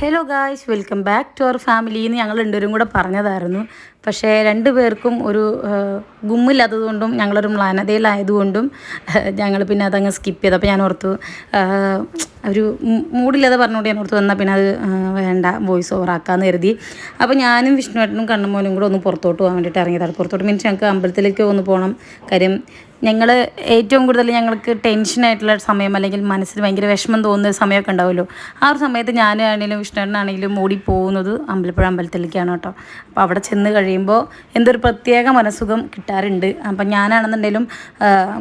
Hello guys welcome back to our family എന്ന് ഞങ്ങൾ രണ്ടുപേരും കൂടെ പറഞ്ഞതായിരുന്നു. പക്ഷേ രണ്ടു പേർക്കും ഒരു ഗുമ്മില്ലാത്തതുകൊണ്ടും ഞങ്ങളൊരു മ്ലാനതയിലായതുകൊണ്ടും ഞങ്ങൾ പിന്നെ അതങ്ങ് സ്കിപ്പ് ചെയ്തു. അപ്പോൾ ഞാൻ ഓർത്തു ഒരു മൂടില്ലാതെ പറഞ്ഞുകൊണ്ട് ഞാൻ ഓർത്തു വന്നാൽ പിന്നെ അത് വേണ്ട വോയിസ് ഓവർ ആക്കാമെന്ന് കരുതി. അപ്പോൾ ഞാനും വിഷ്ണുവേട്ടനും കണ്ണുമോനും കൂടെ ഒന്ന് പുറത്തോട്ട് പോകാൻ വേണ്ടിയിട്ട് ഇറങ്ങിയതാണ്. പുറത്തോട്ട് മീൻസ് ഞങ്ങൾക്ക് അമ്പലത്തിലേക്ക് ഒന്ന് പോകണം. കാര്യം ഞങ്ങൾ ഏറ്റവും കൂടുതൽ ഞങ്ങൾക്ക് ടെൻഷനായിട്ടുള്ള സമയം അല്ലെങ്കിൽ മനസ്സിന് ഭയങ്കര വിഷമം തോന്നുന്ന സമയമൊക്കെ ഉണ്ടാവുമല്ലോ. ആ ഒരു സമയത്ത് ഞാനാണെങ്കിലും വിഷ്ണുവിനാണെങ്കിലും ഓടി പോകുന്നത് അമ്പലപ്പുഴ അമ്പലത്തിലേക്കാണ് കേട്ടോ. അപ്പോൾ അവിടെ ചെന്ന് കഴിയുമ്പോൾ എന്തൊരു പ്രത്യേക മനസ്സുഖം കിട്ടാറുണ്ട്. അപ്പം ഞാനാണെന്നുണ്ടെങ്കിലും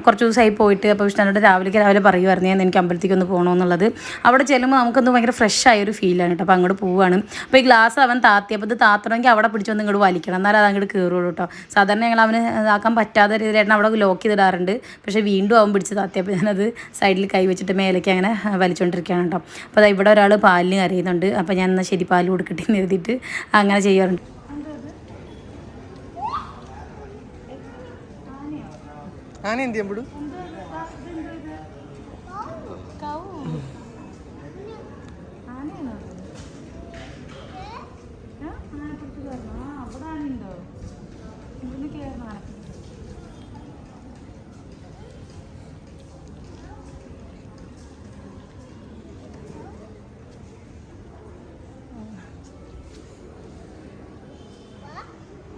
കുറച്ച് ദിവസമായി പോയിട്ട് അപ്പോൾ വിഷ്ണുവിനോട് രാവിലേക്ക് രാവിലെ പറയുമായിരുന്നു ഞാൻ എനിക്ക് അമ്പലത്തേക്ക് ഒന്ന് പോകണമെന്നുള്ളത് അവിടെ ചെല്ലുമ്പോൾ നമുക്കൊന്ന് ഭയങ്കര ഫ്രഷ് ആയൊരു ഫീലാണ് കേട്ടോ. അപ്പോൾ അങ്ങോട്ട് പോവുകയാണ് അപ്പോൾ ഈ ഗ്ലാസ് അവൻ താത്തി അപ്പോൾ ഇത് താത്തണമെങ്കിൽ അവിടെ പിടിച്ചൊന്ന് ഇങ്ങോട്ട് വലിക്കണം. എന്നാലും അത് അങ്ങോട്ട് കയറുള്ളൂ കേട്ടോ. സാധാരണ ഞങ്ങൾ അവന് ഇതാക്കാൻ പറ്റാത്ത രീതിയിലായിട്ട് അവിടെ ലോക്ക് ചെയ്തിടാറുണ്ട് പക്ഷേ വീണ്ടും അവൻ പിടിച്ച് താത്തിയപ്പോൾ ഞാനത് സൈഡിൽ കൈ വെച്ചിട്ട് മേലേക്ക് അങ്ങനെ വലിച്ചുകൊണ്ടിരിക്കുകയാണ് കേട്ടോ. അപ്പോൾ അതാ ഇവിടെ ഒരാൾ പാലിന് കരയുന്നുണ്ട്. അപ്പോൾ ഞാൻ എന്നാൽ ശരി പാൽ കൊടുക്കട്ടെ എന്ന് എഴുതിയിട്ട് അങ്ങനെ ചെയ്യാറുണ്ട്. ആന എന്ത് ചെയ്യാൻ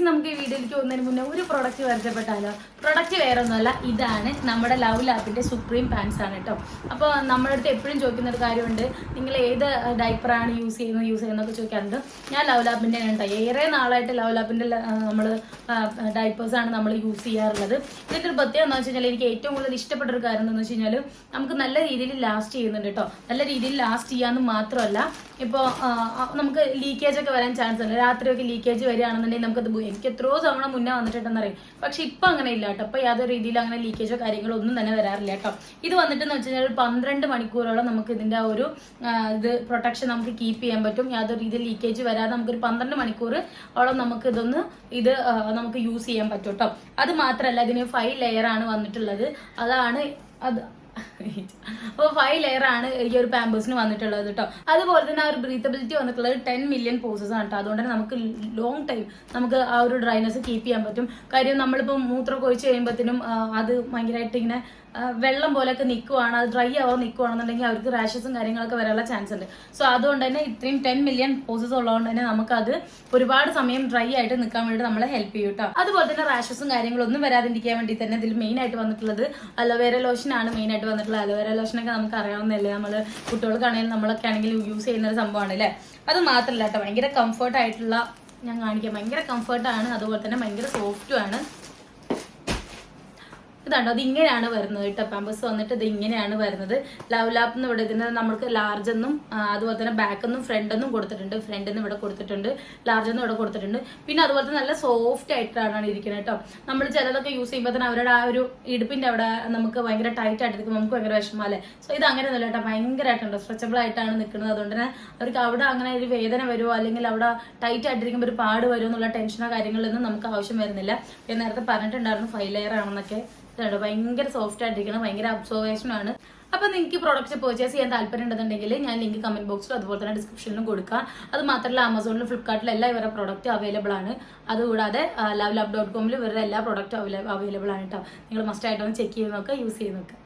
ഗൈസ് നമുക്ക് ഈ വീഡിയോയിലേക്ക് പോകുന്നതിന് മുന്നേ ഒരു പ്രൊഡക്റ്റ് പരിചയപ്പെട്ടാലോ? പ്രൊഡക്റ്റ് വേറെ ഒന്നുമല്ല ഇതാണ് നമ്മുടെ ലവ് ലാപ്പിന്റെ സുപ്രീം പാൻസ് ആണ് കേട്ടോ. അപ്പോൾ നമ്മുടെ അടുത്ത് എപ്പോഴും ചോദിക്കുന്ന ഒരു കാര്യമുണ്ട്. നിങ്ങൾ ഏത് ഡൈപ്പറാണ് യൂസ് ചെയ്യുന്നത് യൂസ് ചെയ്യുന്നതൊക്കെ ചോദിക്കാറുണ്ട്. ഞാൻ ലവ് ലാപ്പിന്റെ ആണ് കേട്ടോ. ഏറെ നാളായിട്ട് ലവ് ലാപ്പിന്റെ നമ്മൾ ഡൈപ്പേഴ്സാണ് നമ്മൾ യൂസ് ചെയ്യാറുള്ളത്. ഇതിന്റെ ഒരു പ്രത്യേകത എന്ന് വെച്ചാൽ എനിക്ക് ഏറ്റവും കൂടുതൽ ഇഷ്ടപ്പെട്ട ഒരു കാര്യം എന്താണെന്ന് വെച്ച് കഴിഞ്ഞാൽ നമുക്ക് നല്ല രീതിയിൽ ലാസ്റ്റ് ചെയ്യുന്നുണ്ട് കേട്ടോ. നല്ല രീതിയിൽ ലാസ്റ്റ് ചെയ്യാന്ന് മാത്രമല്ല ഇപ്പോൾ നമുക്ക് ലീക്കേജ് ഒക്കെ വരാൻ ചാൻസ് ഉണ്ട്. രാത്രിയൊക്കെ ലീക്കേജ് വരികയാണെന്നുണ്ടെങ്കിൽ നമുക്കത് എനിക്ക് എത്രയോ തവണ മുന്നേ വന്നിട്ടുണ്ടെന്ന് അറിയാം പക്ഷെ ഇപ്പം അങ്ങനെ ഇല്ല കേട്ടോ. ഇപ്പം യാതൊരു രീതിയിൽ അങ്ങനെ ലീക്കേജോ കാര്യങ്ങളോ ഒന്നും തന്നെ വരാറില്ല കേട്ടോ. ഇത് വന്നിട്ടെന്ന് വെച്ച് കഴിഞ്ഞാൽ പന്ത്രണ്ട് മണിക്കൂറോളം നമുക്ക് ഇതിന്റെ ആ ഒരു ഇത് പ്രൊട്ടക്ഷൻ നമുക്ക് കീപ്പ് ചെയ്യാൻ പറ്റും. യാതൊരു രീതിയിൽ ലീക്കേജ് വരാതെ നമുക്കൊരു പന്ത്രണ്ട് മണിക്കൂർ ഓളം നമുക്ക് ഇതൊന്ന് ഇത് നമുക്ക് യൂസ് ചെയ്യാൻ പറ്റും കേട്ടോ. അത് മാത്രമല്ല ഇതിന് ഫൈവ് ലെയർ ആണ് വന്നിട്ടുള്ളത്. അതാണ് അത് അപ്പോൾ ഫൈവ് ലെയർ ആണ് ഈ ഒരു പാമ്പേഴ്സിന് വന്നിട്ടുള്ളത് കേട്ടോ അതുപോലെ തന്നെ ആ ഒരു ബ്രീത്തബിലിറ്റി വന്നിട്ടുള്ളത് ടെൻ മില്യൺ പോസസ് ആണ് കേട്ടോ അതുകൊണ്ട് തന്നെ നമുക്ക് ലോങ് ടൈം നമുക്ക് ആ ഒരു ഡ്രൈനസ് കീപ്പ് ചെയ്യാൻ പറ്റും. കാര്യം നമ്മളിപ്പോൾ മൂത്രമൊക്കെ ഒഴിച്ച് കഴിയുമ്പോഴത്തേനും അത് ഭയങ്കരമായിട്ട് ഇങ്ങനെ വെള്ളം പോലെയൊക്കെ നിൽക്കുവാണ് അത് ഡ്രൈ ആവാൻ നിൽക്കുവാണെന്നുണ്ടെങ്കിൽ അവർക്ക് റാഷസും കാര്യങ്ങളൊക്കെ വരാനുള്ള ചാൻസ് ഉണ്ട്. സോ അതുകൊണ്ട് തന്നെ ഇത്രയും ടെൻ മില്യൺ പോസസ് ഉള്ളതുകൊണ്ട് തന്നെ നമുക്ക് അത് ഒരുപാട് സമയം ഡ്രൈ ആയിട്ട് നിൽക്കാൻ വേണ്ടി നമ്മളെ ഹെൽപ്പ് ചെയ്യും കേട്ടോ അതുപോലെ തന്നെ റാഷസും കാര്യങ്ങളും ഒന്നും വരാതിരിക്കാൻ വേണ്ടി തന്നെ ഇതിൽ മെയിൻ ആയിട്ട് വന്നിട്ടുള്ളത് അലോവേര ലോഷൻ ആണ് മെയിൻ ആയിട്ട് വന്നിട്ടുള്ളത്. അലോവേര ലോഷനൊക്കെ നമുക്ക് അറിയാവുന്നതല്ലേ? നമ്മൾ കുട്ടികൾക്കാണെങ്കിലും നമ്മളൊക്കെ ആണെങ്കിലും യൂസ് ചെയ്യുന്ന ഒരു സംഭവമാണ് അല്ലേ? അത് മാത്രമല്ല കേട്ടോ ഭയങ്കര കംഫർട്ട് ആയിട്ടുള്ള ഞാൻ കാണിക്കാം. ഭയങ്കര കംഫർട്ടാണ് അതുപോലെ തന്നെ ഭയങ്കര സോഫ്റ്റും ആണ്. ഇതാണ്ടോ? അത് ഇങ്ങനെയാണ് വരുന്നത് കേട്ടോ. പാമ്പസ് വന്നിട്ട് ഇത് ഇങ്ങനെയാണ് വരുന്നത്. ലവ് ലാപ്പ് എന്ന് ഇവിടെ ഇതിന് നമുക്ക് ലാർജ് എന്നും അതുപോലെ തന്നെ ബാക്ക് എന്നും ഫ്രണ്ട് എന്നും കൊടുത്തിട്ടുണ്ട്. ഫ്രണ്ട് എന്നും ഇവിടെ കൊടുത്തിട്ടുണ്ട്. ലാർജ് എന്നും ഇവിടെ കൊടുത്തിട്ടുണ്ട്. പിന്നെ അതുപോലെ തന്നെ നല്ല സോഫ്റ്റ് ആയിട്ടാണ് ഇരിക്കുന്നത് കേട്ടോ. നമ്മൾ ചിലതൊക്കെ യൂസ് ചെയ്യുമ്പോൾ തന്നെ അവരുടെ ആ ഒരു ഇടുപ്പിന്റെ അവിടെ നമുക്ക് ഭയങ്കര ടൈറ്റ് ആയിട്ട് നമുക്ക് ഭയങ്കര വിഷമല്ലേ സോ ഇത് അങ്ങനെ ഒന്നുമില്ല കേട്ടോ ഭയങ്കരമായിട്ടുണ്ട് സ്ട്രെച്ചബിൾ ആയിട്ടാണ് നിൽക്കുന്നത്. അതുകൊണ്ട് തന്നെ അവർക്ക് അവിടെ അങ്ങനെ ഒരു വേദന വരുമോ അല്ലെങ്കിൽ അവിടെ ടൈറ്റ് ആയിട്ടിരിക്കുമ്പോൾ ഒരു പാട് വരുമോ എന്നുള്ള ടെൻഷനോ കാര്യങ്ങളൊന്നും നമുക്ക് ആവശ്യം വരുന്നില്ല. ഞാൻ നേരത്തെ പറഞ്ഞിട്ടുണ്ടായിരുന്നു ഫൈവ് ലെയർ ആണെന്നൊക്കെ. ഇതുണ്ട് ഭയങ്കര സോഫ്റ്റ് ആയിട്ടിരിക്കണം ഭയങ്കര അബ്സോർവേഷൻ ആണ്. അപ്പൊ നിങ്ങൾക്ക് പ്രോഡക്റ്റ് പർച്ചേസ് ചെയ്യാൻ താല്പര്യം ഉണ്ടെന്നുണ്ടെങ്കിൽ ഞാൻ ലിങ്ക് കമന്റ് ബോക്സിലും അതുപോലെ തന്നെ ഡിസ്ക്രിപ്ഷനിലും കൊടുക്കാം. അത് മാത്രമല്ല ആമസോണിലും ഫ്ലിപ്കാർട്ടിലും എല്ലാ ഇവരുടെ പ്രോഡക്റ്റ് അവൈലബിൾ ആണ്. അതുകൂടാതെ ലവ് ലവ് ഡോട്ട് കോമിൽ ഇവരുടെ എല്ലാ പ്രോഡക്റ്റും അവൈലബിൾ ആണ് കേട്ടോ നിങ്ങൾ മസ്റ്റ് ആയിട്ടൊന്ന് ചെക്ക് ചെയ്ത് നോക്കുക യൂസ് ചെയ്ത് നോക്കുക.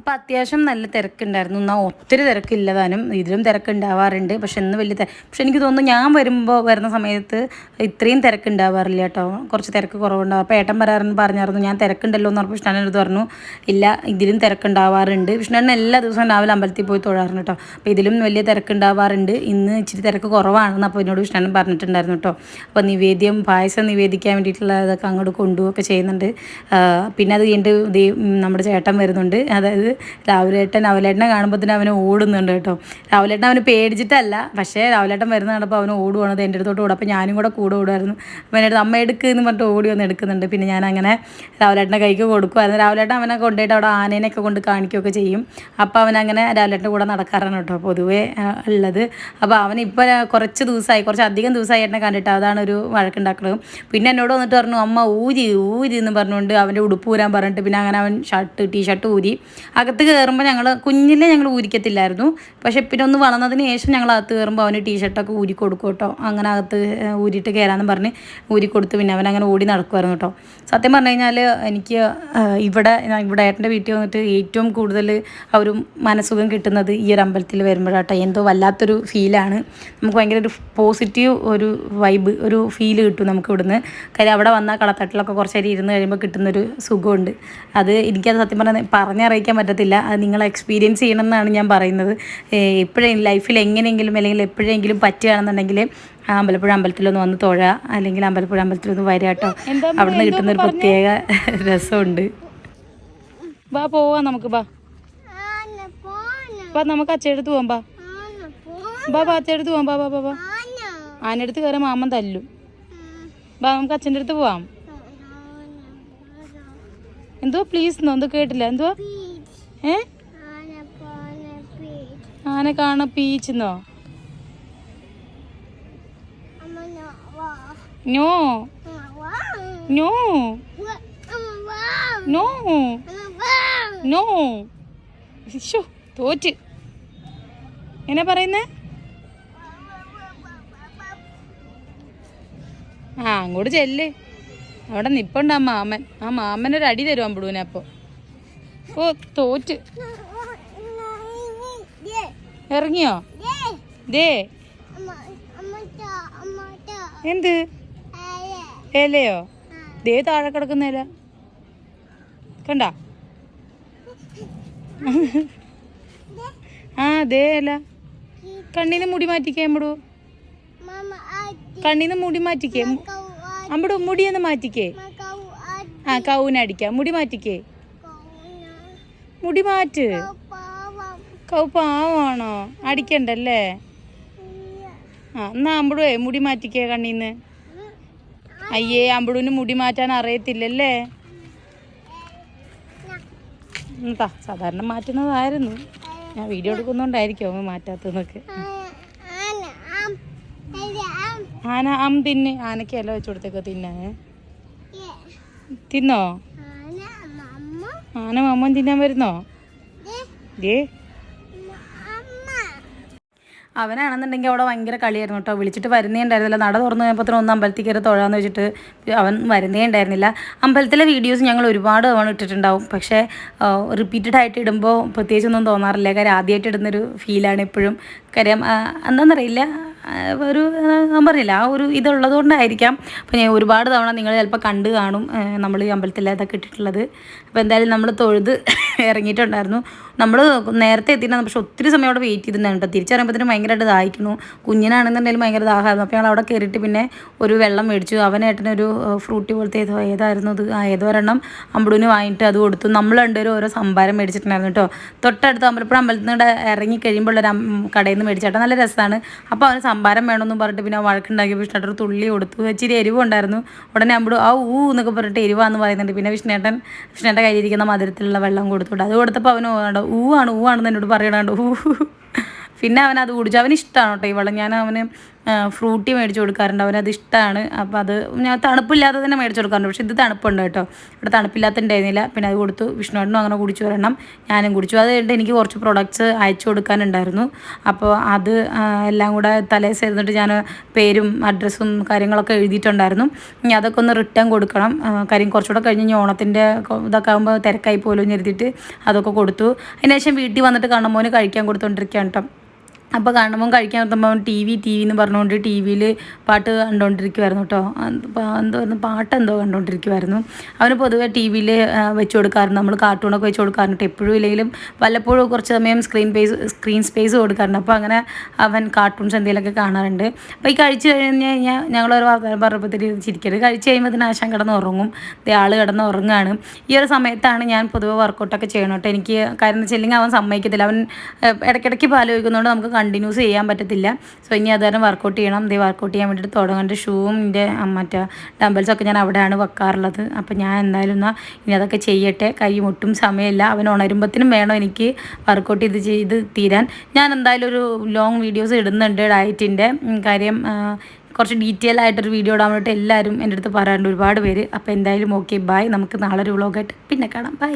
അപ്പോൾ അത്യാവശ്യം നല്ല തിരക്കുണ്ടായിരുന്നു. എന്നാൽ ഒത്തിരി തിരക്കില്ലതാനും ഇതിലും തിരക്കുണ്ടാവാറുണ്ട്. പക്ഷെ ഇന്ന് വലിയ പക്ഷെ എനിക്ക് തോന്നുന്നു ഞാൻ വരുമ്പോൾ വരുന്ന സമയത്ത് ഇത്രയും തിരക്കുണ്ടാവാറില്ല കേട്ടോ. കുറച്ച് തിരക്ക് കുറവുണ്ടാവും. അപ്പോൾ ഏട്ടൻ പറയാറെന്ന് പറഞ്ഞായിരുന്നു ഞാൻ തിരക്കുണ്ടല്ലോ എന്ന് പറഞ്ഞപ്പോൾ വിഷ്ണുവിന്റെ പറഞ്ഞു ഇല്ല ഇതിലും തിരക്കുണ്ടാവാറുണ്ട്. വിഷ്ണുവിന് എല്ലാ ദിവസവും രാവിലെ അമ്പലത്തിൽ പോയി തൊഴാറുണ്ട് കേട്ടോ. അപ്പോൾ ഇതിലും വലിയ തിരക്കുണ്ടാവാറുണ്ട്. ഇന്ന് ഇച്ചിരി തിരക്ക് കുറവാണെന്ന് അപ്പോൾ എന്നോട് വിഷ്ണുവിന് പറഞ്ഞിട്ടുണ്ടായിരുന്നു കേട്ടോ. അപ്പോൾ നിവേദ്യം പായസം നിവേദിക്കാൻ വേണ്ടിയിട്ടുള്ള ഇതൊക്കെ അങ്ങോട്ട് കൊണ്ടുപോകൊക്കെ ചെയ്യുന്നുണ്ട്. പിന്നെ അത് കഴിഞ്ഞിട്ട് നമ്മുടെ ചേട്ടൻ വരുന്നുണ്ട്. അതായത് രാഹുലേട്ടൻ രാഹുലേട്ടനെ കാണുമ്പോൾ തന്നെ അവന് ഓടുന്നുണ്ട് കേട്ടോ. രാഹുലേട്ടൻ അവന് പേടിച്ചിട്ടല്ല. പക്ഷേ രാഹുലേട്ടൻ വരുന്ന കണ്ടപ്പോൾ അവന് ഓടുവാണത് എന്റെ അടുത്തോട്ട് ഓടും. അപ്പോൾ ഞാനും കൂടെ കൂടെ ഓടുമായിരുന്നു അപ്പോൾ എന്റെ അടുത്ത് അമ്മ എടുക്ക് എന്ന് പറഞ്ഞിട്ട് ഓടി വന്ന് എടുക്കുന്നുണ്ട്. പിന്നെ ഞാൻ അങ്ങനെ രാഹുലേട്ടന്റെ കൈക്ക് കൊടുക്കുമായിരുന്നു രാഹുലേട്ടൻ അവനെ കൊണ്ടുപോയിട്ട് അവിടെ ആനേനെയൊക്കെ കൊണ്ട് കാണിക്കുകയൊക്കെ ചെയ്യും. അപ്പോൾ അവനങ്ങനെ രാഹുലേട്ടന്റെ കൂടെ നടക്കാറാണ് കേട്ടോ പൊതുവേ ഉള്ളത്. അപ്പോൾ അവൻ ഇപ്പോൾ കുറച്ച് ദിവസമായി കുറച്ച് അധികം ദിവസമായി എന്നെ കണ്ടിട്ട് അതാണ് ഒരു വഴക്കുണ്ടാക്കുന്നത് പിന്നെ എന്നോട് വന്നിട്ട് പറഞ്ഞു അമ്മ ഊരി ഊരി എന്ന് പറഞ്ഞുകൊണ്ട് അവന്റെ ഉടുപ്പ് ഊരാൻ പറഞ്ഞിട്ട് പിന്നെ അങ്ങനെ അവൻ ഷർട്ട് ടീഷർട്ട് ഊരി അകത്ത് കയറുമ്പോൾ ഞങ്ങൾ കുഞ്ഞിലെ ഞങ്ങൾ ഊരിക്കത്തില്ലായിരുന്നു. പക്ഷേ പിന്നെ ഒന്ന് വളർന്നതിന് ശേഷം ഞങ്ങൾ അകത്ത് കയറുമ്പോൾ അവന് ടീഷർട്ടൊക്കെ ഊരി കൊടുക്കും കേട്ടോ അങ്ങനെ അകത്ത് ഊരിയിട്ട് കയറാമെന്ന് പറഞ്ഞ് ഊരി കൊടുത്ത് പിന്നെ അവൻ അങ്ങനെ ഓടി നടക്കുമായിരുന്നു കേട്ടോ. സത്യം പറഞ്ഞു കഴിഞ്ഞാൽ എനിക്ക് ഇവിടെ ഇവിടെ ഏട്ടന്റെ വീട്ടിൽ വന്നിട്ട് ഏറ്റവും കൂടുതൽ ആ ഒരു മനസ്സുഖം കിട്ടുന്നത് ഈ ഒരു അമ്പലത്തിൽ വരുമ്പോഴാട്ടോ എന്തോ വല്ലാത്തൊരു ഫീലാണ്. നമുക്ക് ഭയങ്കര ഒരു പോസിറ്റീവ് ഒരു വൈബ് ഒരു ഫീൽ കിട്ടും നമുക്ക് ഇവിടുന്ന്. കാര്യം അവിടെ വന്നാൽ കളത്തട്ടിലൊക്കെ കുറച്ച് ഇരുന്ന് കഴിയുമ്പോൾ കിട്ടുന്നൊരു സുഖമുണ്ട്. അത് എനിക്കത് സത്യം പറഞ്ഞാൽ പറഞ്ഞറിയിക്കാൻ പറ്റത്തില്ല അത് നിങ്ങൾ എക്സ്പീരിയൻസ് ചെയ്യണം എന്നാണ് ഞാൻ പറയുന്നത്. എപ്പോഴും ലൈഫിൽ എങ്ങനെയെങ്കിലും അല്ലെങ്കിൽ എപ്പോഴെങ്കിലും പറ്റുകയാണെന്നുണ്ടെങ്കിൽ ആ അമ്പലപ്പുഴ അമ്പലത്തിലൊന്ന് വന്ന് തൊഴ. അല്ലെങ്കിൽ അമ്പലപ്പുഴ അമ്പലത്തിലൊന്ന് വരിക കേട്ടോ. അവിടെ നിന്ന് കിട്ടുന്ന ഒരു പ്രത്യേക രസമുണ്ട്. വാ പോവാ നമുക്ക് ബാ ബാ നമുക്ക് അച്ഛടുത്ത് പോവാം ബാ ബാ ബാ അച്ഛടുത്ത് പോവാം ബാ ബാ ബാ ബാ ആനടുത്ത് കയറി മാമൻ തല്ലും. ബാ നമുക്ക് അച്ഛന്റെ അടുത്ത് പോവാം. എന്തോ പ്ലീസ് എന്നോ എന്തോ കേട്ടില്ല. എന്തോ ഏ? ആന കാണ പീച്ചെന്നോ നോ? നോ? ശോ തോറ്റ്. എന്നാ പറയുന്നേ? ആ അങ്ങോട്ട് ചെല്ല്. അവിടെ നിപ്പുണ്ട് ആ മാമൻ. ആ മാമൻ ഒരു അടി തരുവാൻ പിടുവിനെ അപ്പോൾ ഓ തോറ്റ്. ഇറങ്ങിയോ? ദേ. എന്ത്? ഏലയോ ദേ താഴെ കിടക്കുന്ന ഇല. കണ്ട? ആ ദേ ഇല. കണ്ണിന് മുടി മാറ്റിക്കേ അമ്മടു. കണ്ണിന്ന് മുടി മാറ്റിക്കേ. അമ്മടു മുടിയൊന്ന് മാറ്റിക്കേ. ആ കൗനടിക്കാം മുടി മാറ്റിക്കേ. മുടി മാറ്റ്. കൗ പാവാണോ അടിക്കണ്ടല്ലേ? ആ എന്നാ അമ്പടുവേ മുടി മാറ്റിക്കേ കണ്ണീന്ന്. അയ്യേ അമ്പടുവിന് മുടി മാറ്റാൻ അറിയത്തില്ലല്ലേ? എന്താ സാധാരണ മാറ്റുന്നതായിരുന്നു. ഞാൻ വീഡിയോ എടുക്കുന്നോണ്ടായിരിക്കും അവൻ മാറ്റാത്തതെന്നൊക്കെ ആന അം തിന്ന്. ആനയ്ക്ക് ഇല വെച്ച് കൊടുത്തേക്കോ തിന്നാന് തിന്നോ? ആന മാമൻ തിന്നാൻ വരുന്നോ? ഏ അവനാണെന്നുണ്ടെങ്കിൽ അവിടെ ഭയങ്കര കളിയായിരുന്നു കേട്ടോ. വിളിച്ചിട്ട് വരുന്നേ ഉണ്ടായിരുന്നില്ല. നട തുറന്നു കഴിഞ്ഞപ്പോൾ ഒന്ന് അമ്പലത്തിൽ കയറി തൊഴാന്ന് വെച്ചിട്ട് അവൻ വരുന്നേ ഉണ്ടായിരുന്നില്ല. അമ്പലത്തിലെ വീഡിയോസ് ഞങ്ങൾ ഒരുപാട് തവണ ഇട്ടിട്ടുണ്ടാവും. പക്ഷേ റിപ്പീറ്റഡ് ആയിട്ട് ഇടുമ്പോൾ പ്രത്യേകിച്ചൊന്നും തോന്നാറില്ല. കാര്യം ആദ്യമായിട്ട് ഇടുന്നൊരു ഫീലാണ് എപ്പോഴും. കാര്യം എന്താണെന്നറിയില്ല ഒരു ഞാൻ പറഞ്ഞില്ല ആ ഒരു ഇതുള്ളത് കൊണ്ടായിരിക്കാം അപ്പോൾ ഞാൻ ഒരുപാട് തവണ നിങ്ങൾ ചിലപ്പോൾ കണ്ട് കാണും നമ്മൾ ഈ അമ്പലത്തിൽ ഇതൊക്കെ ഇട്ടിട്ടുള്ളത്. അപ്പോൾ എന്തായാലും നമ്മൾ തൊഴുത് ഇറങ്ങിയിട്ടുണ്ടായിരുന്നു. നമ്മൾ നേരത്തെ എത്തിയിട്ടാണ് പക്ഷെ ഒത്തിരി സമയം അവിടെ വെയിറ്റ് ചെയ്തിട്ടുണ്ടായിരുന്നു കേട്ടോ. തിരിച്ചറിയുമ്പോഴത്തേനും ഭയങ്കരമായിട്ട് ദാഹിക്കുന്നു കുഞ്ഞിനാണെന്നുണ്ടെങ്കിലും ഭയങ്കര ദാഹമായിരുന്നു അപ്പോൾ ഞങ്ങൾ അവിടെ കയറിയിട്ട് പിന്നെ ഒരു വെള്ളം മേടിച്ചു. അവനേട്ടനൊരു ഫ്രൂട്ടി പോലത്തെ ഏതോ ഏതായിരുന്നു അത്? ആ ഏതോ ഒരെണ്ണം അമ്പടൂന് വാങ്ങിയിട്ട് അത് കൊടുത്തു. നമ്മൾ രണ്ടുപേരും ഓരോ സംഭാരം മേടിച്ചിട്ടുണ്ടായിരുന്നു കേട്ടോ. തൊട്ടടുത്ത് അമ്പലപ്പുഴ അമ്പലത്തിൽ നിന്ന് ഇറങ്ങി കഴിയുമ്പോൾ ഒരു കടയിൽ നിന്ന് മേടിച്ചേട്ടാ നല്ല രസമാണ്. അപ്പോൾ അവന് സംഭാരം വേണമെന്ന് പറഞ്ഞിട്ട് പിന്നെ വഴക്കുണ്ടാക്കി വിഷ്ണേട്ടൻ തുള്ളി കൊടുത്തു. ഇച്ചിരി എരിവുണ്ടായിരുന്നു. ഉടനെ അമ്പടു ആ ഊ എന്നൊക്കെ പറഞ്ഞിട്ട് എരിവാന്ന് പറയുന്നുണ്ട്. പിന്നെ വിഷ്ണേട്ടൻ വിഷ്ണേട്ടൻ കയ്യിലിരിക്കുന്ന മധുരത്തിലുള്ള വെള്ളം കൊടുത്തുണ്ട് അത് കൊടുത്തപ്പോൾ അവന് വേണ്ട ഊ ആണ് ഊ ആണെന്ന് എന്നോട് പറയണുണ്ട് ഊ. പിന്നെ അവൻ അത് കുടിച്ചു. അവന് ഇഷ്ടമാണ് കേട്ടോ ഈ വെള്ളം. ഞാൻ അവന് ഫ്രൂട്ടി മേടിച്ച് കൊടുക്കാറുണ്ട്. അവനത് ഇഷ്ടമാണ് അപ്പോൾ അത് ഞാൻ തണുപ്പില്ലാതെ തന്നെ മേടിച്ച് കൊടുക്കാറുണ്ട്. പക്ഷേ ഇത് തണുപ്പുണ്ട് കേട്ടോ. ഇവിടെ തണുപ്പില്ലാത്തണ്ടായിരുന്നില്ല പിന്നെ അത് കൊടുത്തു. വിഷ്ണുവേട്ടനും അങ്ങനെ കുടിച്ചു വരണം. ഞാനും കുടിച്ചു. അത് കഴിഞ്ഞിട്ട് എനിക്ക് കുറച്ച് പ്രൊഡക്ട്സ് അയച്ചു കൊടുക്കാനുണ്ടായിരുന്നു. അപ്പോൾ അത് എല്ലാം കൂടെ തലേ ചേർന്നിട്ട് ഞാൻ പേരും അഡ്രസ്സും കാര്യങ്ങളൊക്കെ എഴുതിയിട്ടുണ്ടായിരുന്നു. ഇനി അതൊക്കെ ഒന്ന് റിട്ടേൺ കൊടുക്കണം. കാര്യം കുറച്ചുകൂടെ കഴിഞ്ഞ് ഞാൻ ഓണത്തിന്റെ ഇതൊക്കെ ആകുമ്പോൾ തിരക്കായി പോലും എഴുതിയിട്ട് അതൊക്കെ കൊടുത്തു. അതിനുശേഷം വീട്ടിൽ വന്നിട്ട് കണ്ണമോന് കഴിക്കാൻ കൊടുത്തുകൊണ്ടിരിക്കുകയാണ് കേട്ടോ. അപ്പോൾ കാണുമ്പോൾ കഴിക്കാൻ നിർത്തുമ്പോൾ ടി വി ടി വി എന്ന് പറഞ്ഞുകൊണ്ട് ടി വിയിൽ പാട്ട് കണ്ടുകൊണ്ടിരിക്കുമായിരുന്നു കേട്ടോ അപ്പോൾ എന്തോ പാട്ട് എന്തോ കണ്ടുകൊണ്ടിരിക്കുമായിരുന്നു അവന് പൊതുവെ ടി വിയിൽ വെച്ച് കൊടുക്കാറുണ്ട്. നമ്മൾ കാർട്ടൂണൊക്കെ വെച്ച് കൊടുക്കാറുണ്ട്. എപ്പോഴും ഇല്ലെങ്കിലും വല്ലപ്പോഴും കുറച്ച് സമയം സ്ക്രീൻ പേസ് സ്ക്രീൻ സ്പേസ് കൊടുക്കാറുണ്ട്. അപ്പോൾ അങ്ങനെ അവൻ കാർട്ടൂൺസ് എന്തെങ്കിലുമൊക്കെ കാണാറുണ്ട്. അപ്പോൾ ഈ കഴിച്ച് കഴിഞ്ഞ് കഴിഞ്ഞാൽ ഞങ്ങളൊരു വർത്തമാനം പറഞ്ഞപ്പോഴത്തേക്ക് ചിരിക്കരുത്. കഴിച്ച് കഴിയുമ്പോൾ അതിന് ആശാൻ കിടന്ന് ഉറങ്ങും ആൾ കിടന്ന് ഉറങ്ങുകയാണ് ഈ ഒരു സമയത്താണ് ഞാൻ പൊതുവെ വർക്കൗട്ടൊക്കെ ചെയ്യണം കേട്ടോ എനിക്ക് കാര്യം എന്ന് വെച്ചില്ലെങ്കിൽ അവൻ സമ്മതിക്കത്തില്ല. അവൻ ഇടയ്ക്കിടയ്ക്ക് പാലോചിക്കുന്നതുകൊണ്ട് നമുക്ക് കണ്ടിന്യൂസ് ചെയ്യാൻ പറ്റത്തില്ല. സോ ഇനി അത് കാരണം വർക്കൗട്ട് ചെയ്യണം. ദേ വർക്കൗട്ട് ചെയ്യാൻ വേണ്ടിയിട്ട് തുടങ്ങേണ്ട ഷൂവും എന്റെ മറ്റേ ഡംബൽസൊക്കെ ഞാൻ അവിടെയാണ് വെക്കാറുള്ളത്. അപ്പോൾ ഞാൻ എന്തായാലും എന്നാൽ ഇനി അതൊക്കെ ചെയ്യട്ടെ. കൈ ഒട്ടും സമയമില്ല. അവൻ ഉണരുമ്പത്തിനും വേണം എനിക്ക് വർക്കൗട്ട് ചെയ്ത് ചെയ്ത് തീരാൻ. ഞാൻ എന്തായാലും ഒരു ലോങ് വീഡിയോസ് ഇടുന്നുണ്ട് ഡയറ്റിന്റെ കാര്യം കുറച്ച് ഡീറ്റെയിൽ ആയിട്ടൊരു വീഡിയോ ഇടാൻ വേണ്ടിയിട്ട് എല്ലാവരും എന്റെ അടുത്ത് പറയാറുണ്ട് ഒരുപാട് പേര്. അപ്പോൾ എന്തായാലും ഓക്കെ ബൈ നമുക്ക് നാളെ ഒരു വ്ളോഗായിട്ട് പിന്നെ കാണാം. ബൈ